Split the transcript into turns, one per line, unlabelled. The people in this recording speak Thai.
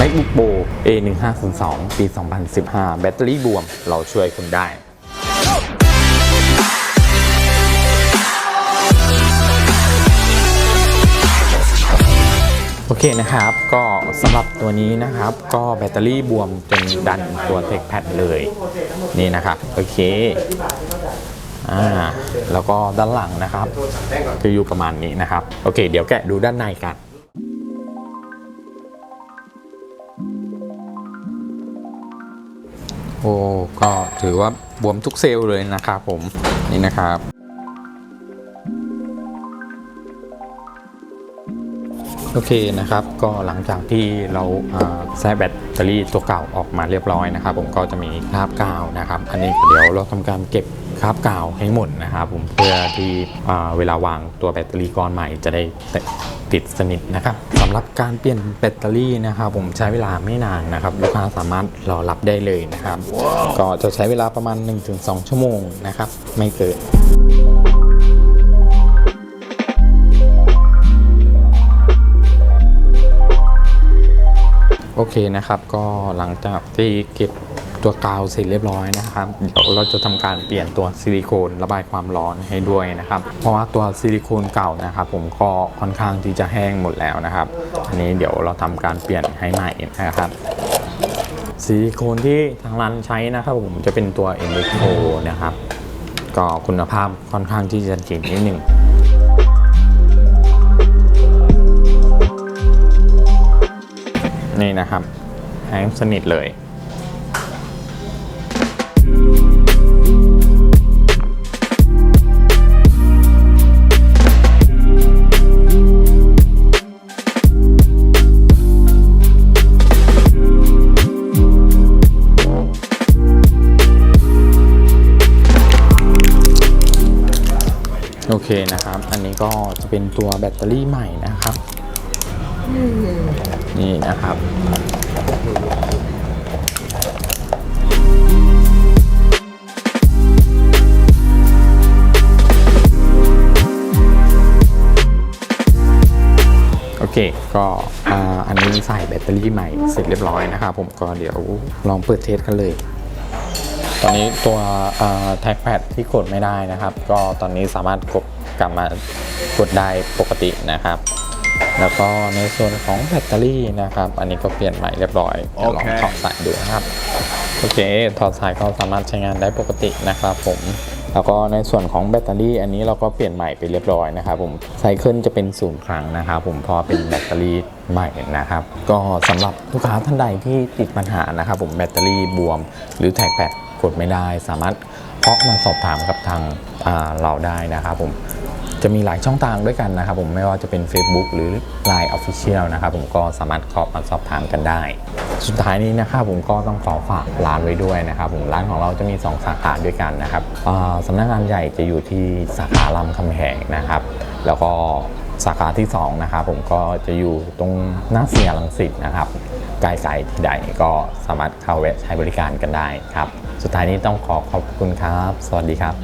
MacBook Pro A1502 ปี 2015 แบตเตอรี่บวม เราช่วยคุณได้โอเคนะครับก็สำหรับตัวนี้นะครับ ก็แบตเตอรี่บวมจนดันตัวเทคแพดเลยนี่นะครับโอเคอ่าแล้วก็ด้านหลังนะครับจะอยู่ประมาณนี้นะครับ โอเค เดี๋ยวแกะดูด้านในกัน โอ้ก็ถือว่าบวมทุกเซลล์เลยนะครับผมนี่นะครับโอเคนะครับก็หลังจากที่เราแซ่แบตเตอรี่ตัวเก่าออกมาเรียบร้อยนะครับ ผมก็จะมีคราบกาวนะครับ อันนี้เดี๋ยวเราทำการเก็บ คราบกาวให้หมดนะครับผมเพื่อที่เวลาวางตัวแบตเตอรี่ก้อนใหม่จะได้ติดสนิทนะครับสำหรับการเปลี่ยนแบตเตอรี่นะครับผมใช้เวลาไม่นานนะครับลูกค้าสามารถรอรับได้เลยนะครับ ก็จะใช้เวลาประมาณ 1-2 ชั่วโมงนะครับไม่เกินโอเคนะครับก็หลังจากที่เก็บ ตัวกาวเสร็จเรียบร้อยนะครับเดี๋ยวเราจะทำการเปลี่ยนตัวซิลิโคนระบายความร้อนให้ด้วยนะครับ เพราะว่าตัวซิลิโคนเก่านะครับ ผมก็ค่อนข้างที่จะแห้งหมดแล้วนะครับ อันนี้เดี๋ยวเราทำการเปลี่ยนให้ใหม่นะครับซิลิโคนที่ทางร้านใช้นะครับ ผมจะเป็นตัว m อ็ o นะครับ ก็คุณภาพค่อนข้างที่จะดีนิดหนึ่งนี่นะครับแห้งสนิทเลย โอเคนะครับ อันนี้ก็จะเป็นตัวแบตเตอรี่ใหม่นะครับ นี่นะครับโอเค ก็อันนี้ใส่แบตเตอรี่ใหม่เสร็จเรียบร้อยนะครับผมก็เดี๋ยวลองเปิดเทสกันเลย ตอนนี้ตัวแท็กแพดที่กดไม่ได้นะครับ ก็ตอนนี้สามารถกดกลับมากดได้ปกตินะครับ แล้วก็ในส่วนของแบตเตอรี่นะครับ อันนี้ก็เปลี่ยนใหม่เรียบร้อยเดี๋ยวลอง
โอเค
ถอดสายดูนะครับโอเคถอดสายก็สามารถใช้งานได้ปกตินะครับผมแล้วก็ในส่วนของแบตเตอรี่อันนี้เราก็เปลี่ยนใหม่ไปเรียบร้อยนะครับผมไซเคิลจะเป็นศูนย์ครั้งนะครับผมเพอเป็นแบตเตอรี่ใหม่นะครับ ก็สำหรับลูกค้าท่านใดที่ติดปัญหานะครับผมแบตเตอรี่บวมหรือแท็กแพด กดไม่ได้ สามารถเพาะมาสอบถามกับทางาเราได้นะครับผมจะมีหลายช่องทางด้วยกันนะครับผมไม่ว่าจะเป็น Facebook หรือ Line Official นะครับผมก็สามารถเข้ามาสอบถามกันได้ สุดท้ายนี้นะครับผมก็ต้องขอฝากร้านไว้ด้วยนะครับผมร้านของเราจะมี 2 สาขาด้วยกันนะครับสำนักงานใหญ่จะอยู่ที่สาขาลำคำแหงนะครับ แล้วก็ สาขาที่ 2 นะครับผมก็จะอยู่ตรงหน้าเสียรังสิตนะครับใกล้ๆที่ใดก็สามารถเข้าแวะใช้บริการกันได้ครับ สุดท้ายนี้ต้องขอขอบคุณครับ สวัสดีครับ